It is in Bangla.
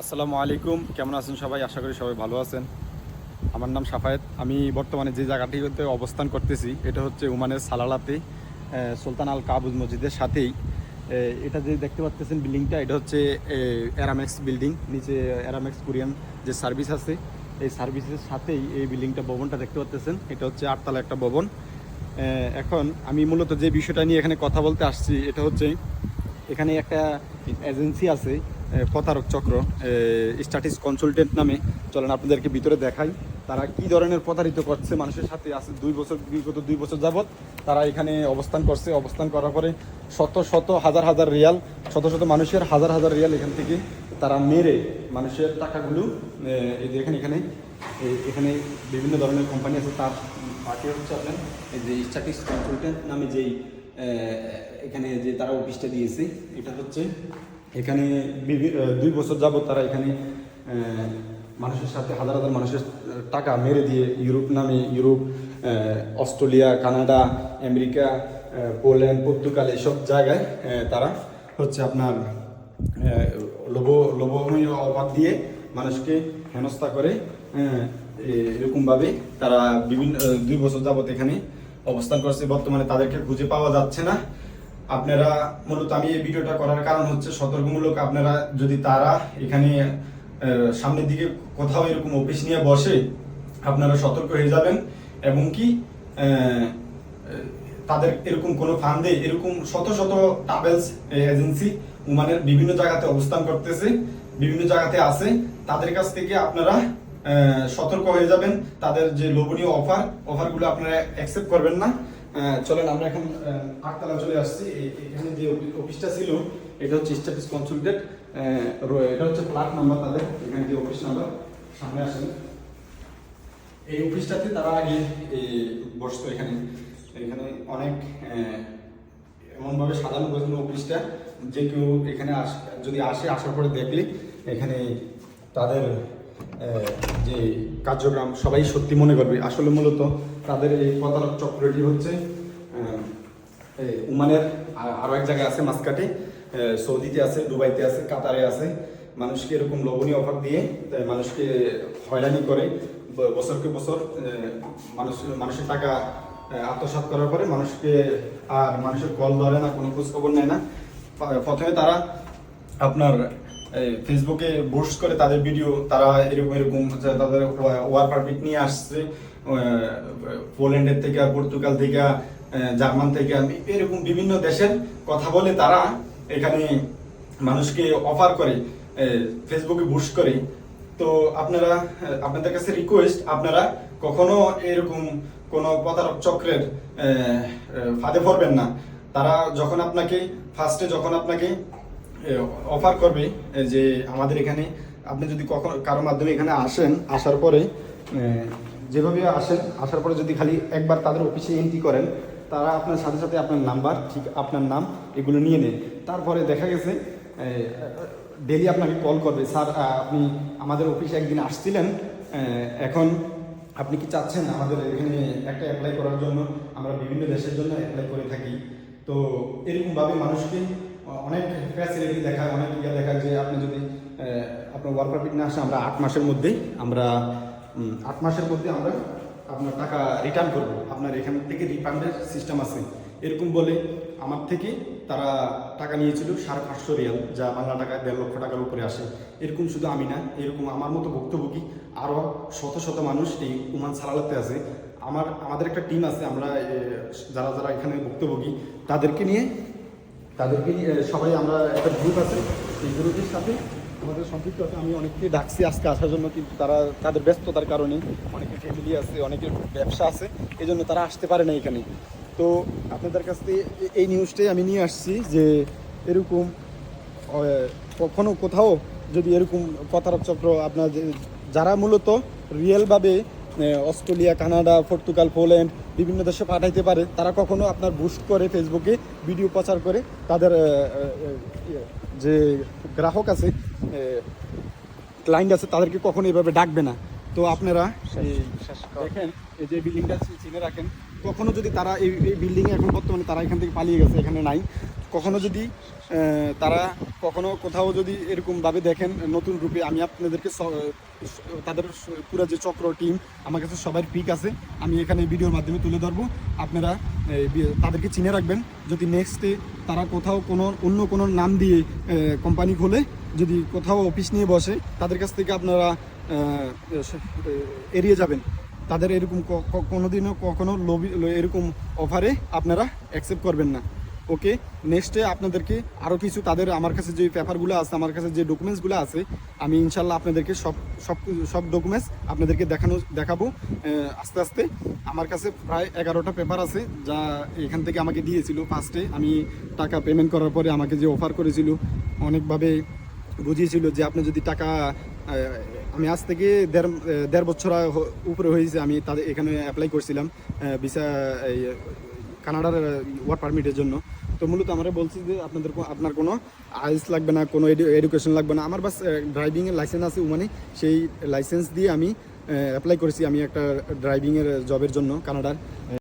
আসসালামু আলাইকুম। কেমন আছেন সবাই? আশা করি সবাই ভালো আছেন। আমার নাম সাফায়েত। আমি বর্তমানে যে জায়গাটিতে অবস্থান করতেছি, এটা হচ্ছে উমানের সালালাতে সুলতান আল কাবুজ মসজিদের সাথেই। এটা যে দেখতে পাচ্ছেন বিল্ডিংটা, এটা হচ্ছে অ্যারামেক্স বিল্ডিং। নিচে অ্যারামেক্স কোরিয়ান যে সার্ভিস আছে, এই সার্ভিসের সাথেই এই বিল্ডিংটা, ভবনটা দেখতে পাচ্ছেন এটা হচ্ছে আটতলা একটা ভবন। এখন আমি মূলত যে বিষয়টা নিয়ে এখানে কথা বলতে আসছি, এটা হচ্ছে এখানে একটা এজেন্সি আছে প্রতারক চক্র স্ট্যাটিস কনসালটেন্ট নামে। চলেন আপনাদেরকে ভিতরে দেখাই, তারা কি ধরনের প্রতারিত করছে, মানুষের সাথে আছে দুই বছর, বিগত দুই বছর যাবত তারা এখানে অবস্থান করছে। অবস্থান করার পরে শত শত, হাজার হাজার রিয়াল, শত শত মানুষের হাজার হাজার রিয়াল এখান থেকে তারা মেরে মানুষের টাকাগুলো এই যে এখানে এখানে এখানে বিভিন্ন ধরনের কোম্পানি আছে, তার পার্টি হচ্ছে আপনার এই যে স্ট্যাটিস কনসালটেন্ট নামে যেই এখানে যে তারা অফিসটা দিয়েছে, এটা হচ্ছে এখানে দুই বছর যাবত তারা এখানে মানুষের সাথে, হাজার হাজার মানুষের টাকা মেরে দিয়ে ইউরোপ নামে, Europe Australia, Canada, America Poland, Portugal এসব জায়গায় তারা হচ্ছে আপনার লোভ, লোভনীয় অবাদ দিয়ে মানুষকে হেনস্থা করে এরকমভাবে তারা বিভিন্ন দুই বছর যাবত এখানে অবস্থান করছে। বর্তমানে তাদেরকে খুঁজে পাওয়া যাচ্ছে না। আপনারা মূলত আমি এই ভিডিওটা করার কারণ হচ্ছে সতর্কমূলক আপনারা যদি তারা এখানে সামনের দিকে কোথাও এরকম অফিস নিয়ে বসে আপনারা সতর্ক হয়ে যাবেন এবং কি তাদের এরকম কোনো ফান্ডে এরকম শত শত ট্রাভেলস এজেন্সি ওমানের বিভিন্ন জায়গাতে অবস্থান করতেছে, বিভিন্ন জায়গাতে আছে। তাদের কাছ থেকে আপনারা সতর্ক হয়ে যাবেন। তাদের যে লোভনীয় অফার, অফারগুলো আপনারা অ্যাকসেপ্ট করবেন না। চলেন, আমরা এখন আটতলা চলে আসছি। এখানে যে অফি- অফিসটা ছিল, এটা হচ্ছে স্ট্যাটিস কনসালটেন্ট এটা হচ্ছে ফ্ল্যাট নাম্বার তাদের, এখানে যে অফিস নাম্বার, সামনে আসেন। এই অফিসটাতে তারা আগে বসতো এখানে। এখানে অনেক এমনভাবে সাজানো গোছানো অফিসটা, যে কেউ এখানে আস, যদি আসে, আসার পরে দেখলে এখানে তাদের যে কার্যক্রম সবাই সত্যি মনে করবে। আসলে মূলত তাদের এই প্রতারক চক্রটি হচ্ছে উমানের আ- আরও এক জায়গায় আছে মাসকাটে সৌদিতে আছে দুবাইতে আছে কাতারে আছে। মানুষকে এরকম লোভনীয় অফার দিয়ে মানুষকে হয়রানি করে বছরকে বছর মানুষ মানুষের টাকা আহ, আত্মসাৎ করার পরে মানুষকে আর মানুষের কল ধরে না কোনো খোঁজখবর নেয় না। প্রথমে তারা আপনার ফেসবুকে পোস্ট করে তাদের ভিডিও তারা এরকম এরকম তাদের ওয়ার পারমিট নিয়ে আসছে পোল্যান্ডের থেকে পর্তুগাল থেকে জার্মান থেকে এরকম বিভিন্ন দেশের কথা বলে তারা এখানে মানুষকে অফার করে ফেসবুকে বুস্ট করে। তো আপনারা আপনাদের কাছে রিকোয়েস্ট আপনারা কখনো এরকম কোনো প্রতারক চক্রের ফাঁদে পড়বেন না। তারা যখন আপনাকে ফার্স্টে যখন আপনাকে অফার করবে যে আমাদের এখানে, আপনি যদি কখনো কারোর মাধ্যমে এখানে আসেন, আসার পরে যেভাবে আসেন, আসার পরে যদি খালি একবার তাদের অফিসে এন্ট্রি করেন, তারা আপনার সাথে সাথে আপনার নাম্বার ঠিক আপনার নাম, এগুলো নিয়ে নেয়। তারপরে দেখা গেছে ডেলি আপনাকে কল করবে, স্যার আপনি আমাদের অফিসে একদিন আসছিলেন এখন আপনি কি চাচ্ছেন আমাদের এখানে একটা অ্যাপ্লাই করার জন্য? আমরা বিভিন্ন দেশের জন্য অ্যাপ্লাই করে থাকি। তো এরকমভাবে মানুষকে অনেক ফ্যাসিলিটি দেখায়, অনেক ইয়ে দেখায় যে আপনি যদি আপনার ওয়ার্ক পারমিট না আসে, আমরা আট মাসের মধ্যেই আমরা আট মাসের মধ্যে আমরা আপনার টাকা রিটার্ন করব। আপনার এখান থেকে রিফান্ডের সিস্টেম আছে। এরকম বলে আমার থেকে তারা টাকা নিয়েছিল সাড়ে পাঁচশো রিয়াল, যা বাংলা টাকা দেড় লক্ষ টাকার উপরে আসে। এরকম শুধু আমি না, এরকম আমার মতো ভুক্তভোগী আরও শত শত মানুষ এই উমান সালালাতে আছে। আমার, আমাদের একটা টিম আছে, আমরা যারা যারা এখানে ভুক্তভোগী, তাদেরকে নিয়ে তাদেরকে সবাই আমরা একটা গ্রুপ আছে এই গ্রুপের সাথে আমাদের সম্পৃক্ত আছে। আমি অনেককে ডাকছি আজকে আসার জন্য, কিন্তু তারা, তাদের ব্যস্ততার কারণে অনেকের ফ্যামিলি আছে অনেকের ব্যবসা আছে এই জন্য তারা আসতে পারে না এখানে। তো আপনাদের কাছ থেকে এই নিউজটাই আমি নিয়ে আসছি যে এরকম কখনো কোথাও যদি এরকম প্রতারক চক্র আপনার যারা মূলত রিয়েলভাবে অস্ট্রেলিয়া কানাডা পর্তুগাল পোল্যান্ড বিভিন্ন দেশে পাঠাইতে পারে। তারা কখনো আপনার বুস্ট করে ফেসবুকে ভিডিও প্রচার করে। তাদের যে গ্রাহক আছে ক্লায়েন্ট আছে তাদেরকে কখনো এভাবে ডাকবে না। তো আপনারা দেখেন এই যে বিল্ডিংটা চিনে রাখেন। কখনো যদি তারা এই এই বিল্ডিংয়ে এখন বর্তমানে তারা এখান থেকে পালিয়ে গেছে এখানে নাই। কখনো যদি তারা কখনো কোথাও যদি এরকমভাবে দেখেন নতুন রূপে, আমি আপনাদেরকে তাদের পুরো যে চক্র টিম আমার কাছে সবার পিক আছে, আমি এখানে ভিডিওর মাধ্যমে তুলে ধরবো। আপনারা তাদেরকে চিনে রাখবেন, যদি নেক্সটে তারা কোথাও কোনো, অন্য কোনো নাম দিয়ে কোম্পানি খোলে, যদি কোথাও অফিস নিয়ে বসে, তাদের কাছ থেকে আপনারা এড়িয়ে যাবেন। তাদের এরকম কোনোদিনও কখনো লোভি এরকম অফারে আপনারা অ্যাকসেপ্ট করবেন না। ওকে নেক্সটে আপনাদেরকে আরও কিছু তাদের আমার কাছে যে পেপারগুলো আছে, আমার কাছে যে ডকুমেন্টসগুলো আছে, আমি ইনশাল্লাহ আপনাদেরকে সব সব সব ডকুমেন্টস আপনাদেরকে দেখানো, দেখাবো। আস্তে আস্তে আমার কাছে প্রায় এগারোটা পেপার আছে, যা এখান থেকে আমাকে দিয়েছিল ফার্স্টে আমি টাকা পেমেন্ট করার পরে আমাকে যে অফার করেছিল, অনেকভাবে বুঝিয়েছিল যে আপনি যদি টাকা আমি আজ থেকে দেড় দেড় বছর উপরে হয়েছে, আমি তাদের এখানে অ্যাপ্লাই করছিলাম ভিসা কানাডার ওয়ার্ক পারমিটের জন্য। তো মূলত আমরা বলছি যে আপনাদের আপনার কোনো আইস লাগবে না, কোনো এডুকেশন লাগবে না। আমার বাস ড্রাইভিংয়ের লাইসেন্স আছে মানে সেই লাইসেন্স দিয়ে আমি অ্যাপ্লাই করেছি আমি একটা ড্রাইভিংয়ের জবের জন্য কানাডার।